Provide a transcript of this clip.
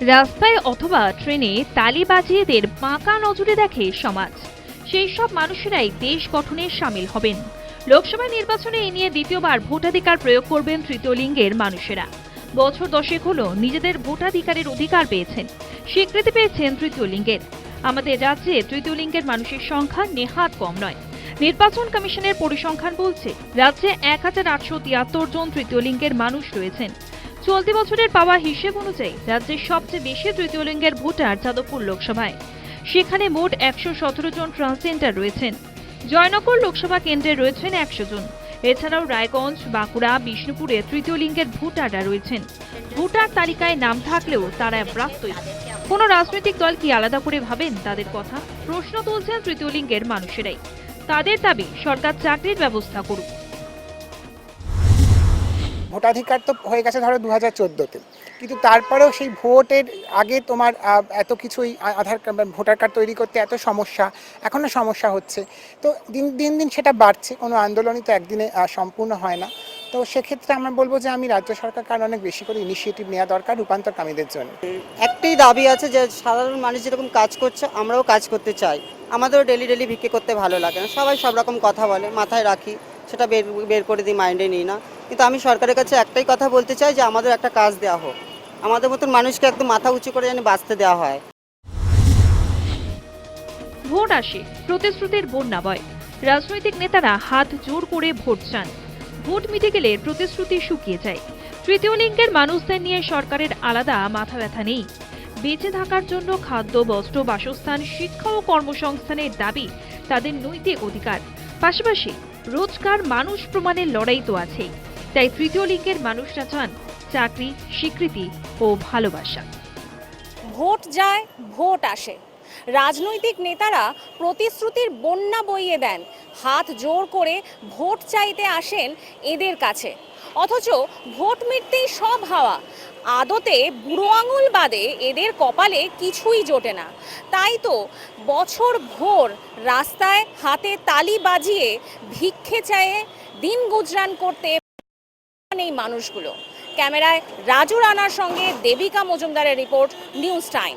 রাস্তায় অথবা ট্রেনে তালি বাজিয়েদের বাঁকা নজরে দেখে সমাজ। সেই সব মানুষেরাই দেশ গঠনে সামিল হবেন। লোকসভা নির্বাচনে এ নিয়ে দ্বিতীয়বার ভোটাধিকার প্রয়োগ করবেন তৃতীয় লিঙ্গের মানুষেরা। বছর দশেক হলো নিজেদের ভোটাধিকারের অধিকার পেয়েছেন। স্বীকৃতি পেয়েছেন তৃতীয় লিঙ্গের আমাদের রাজ্যে তৃতীয় লিঙ্গের মানুষের সংখ্যা নেহাত কম নয়। নির্বাচন কমিশনের পরিসংখ্যান বলছে, রাজ্যে এক হাজার আটশো তিয়াত্তর জন তৃতীয় লিঙ্গের মানুষ রয়েছেন। চলতি বছরের পাওয়া হিসেব অনুযায়ী রাজ্যের সবচেয়ে বেশি তৃতীয় লিঙ্গের ভোটার যাদবপুর লোকসভায়। সেখানে মোট একশো সতেরো জন ট্রান্সজেন্ডার রয়েছেন। জয়নগর লোকসভা কেন্দ্রে রয়েছেন একশো জন। এছাড়াও রায়গঞ্জ, বাঁকুড়া, বিষ্ণুপুরে তৃতীয় লিঙ্গের ভোটাররা রয়েছেন। ভোটার তালিকায় নাম থাকলেও তারা প্রাপ্তই। কোনো রাজনৈতিক দল কি আলাদা করে ভাবেন? তাদের কথা প্রশ্ন তুলছেন তৃতীয় লিঙ্গের মানুষেরাই। তাদের দাবি, সরকার চাকরির ব্যবস্থা করুক। ভোটাধিকার তো হয়ে গেছে ধরো দু হাজার চোদ্দোতে। কিন্তু তারপরেও সেই ভোটের আগে তোমার এত কিছুই আধার কার্ড ভোটার কার্ড তৈরি করতে এত সমস্যা এখনও সমস্যা হচ্ছে। তো দিন দিন দিন সেটা বাড়ছে, কোনো আন্দোলনই তো একদিনে সম্পূর্ণ হয় না। তো সেক্ষেত্রে আমরা বলব যে আমি রাজ্য সরকার কারণ অনেক বেশি করে ইনিশিয়েটিভ নেওয়া দরকার রূপান্তরকামীদের জন্য। একটাই দাবি আছে যে সাধারণ মানুষ যেরকম কাজ করছে, আমরাও কাজ করতে চাই। আমাদেরও ডেলি ডেলি ভিক্ষে করতে ভালো লাগে না। সবাই সব রকম কথা বলে, মাথায় রাখি। সেটা বের বের করে দিই, মাইন্ডে নিই না। কিন্তু আমি সরকারের কাছে একটাই কথা বলতে চাই যে আমাদের একটা কাজ দেওয়া হোক। আমাদের মতন মানুষকে একদম মাথা উঁচু করে যেন বাঁচতে দেওয়া হয়। ভোট আসে, প্রতিশ্রুতির বন্যা বয়। রাজনৈতিক নেতারা হাত জোর করে ভোট চান। ভোট মিটে গেলে প্রতিশ্রুতি শুকিয়ে যায়। তৃতীয় লিঙ্গের মানুষদের নিয়ে সরকারের আলাদা মাথা ব্যথা নেই। বেঁচে থাকার জন্য খাদ্য, বস্ত্র, বাসস্থান, শিক্ষা ও কর্মসংস্থানের দাবি তাদের নৈতিক অধিকার। পাশাপাশি রোজকার মানুষ প্রমাণের লড়াই তো আছেই তাই তৃতীয় লিঙ্গের মানুষরা চান চাকরি, স্বীকৃতি ও ভালোবাসা। ভোট যায়, ভোট আসে। রাজনৈতিক নেতারা প্রতিশ্রুতির বন্যা বইয়ে দেন। হাত জোর করে ভোট চাইতে আসেন এদের কাছে। অথচ ভোট মিটতেই সব হাওয়া। আদতে বুড়ো আঙুল বাদে এদের কপালে কিছুই জোটে না। তাই তো বছর ভোর রাস্তায় হাতে তালি বাজিয়ে ভিক্ষে চায়ে দিন গুজরান করতে এই মানুষগুলো। ক্যামেরায় রাজু রানার সঙ্গে দেবিকা মজুমদারের রিপোর্ট নিউজ টাইম।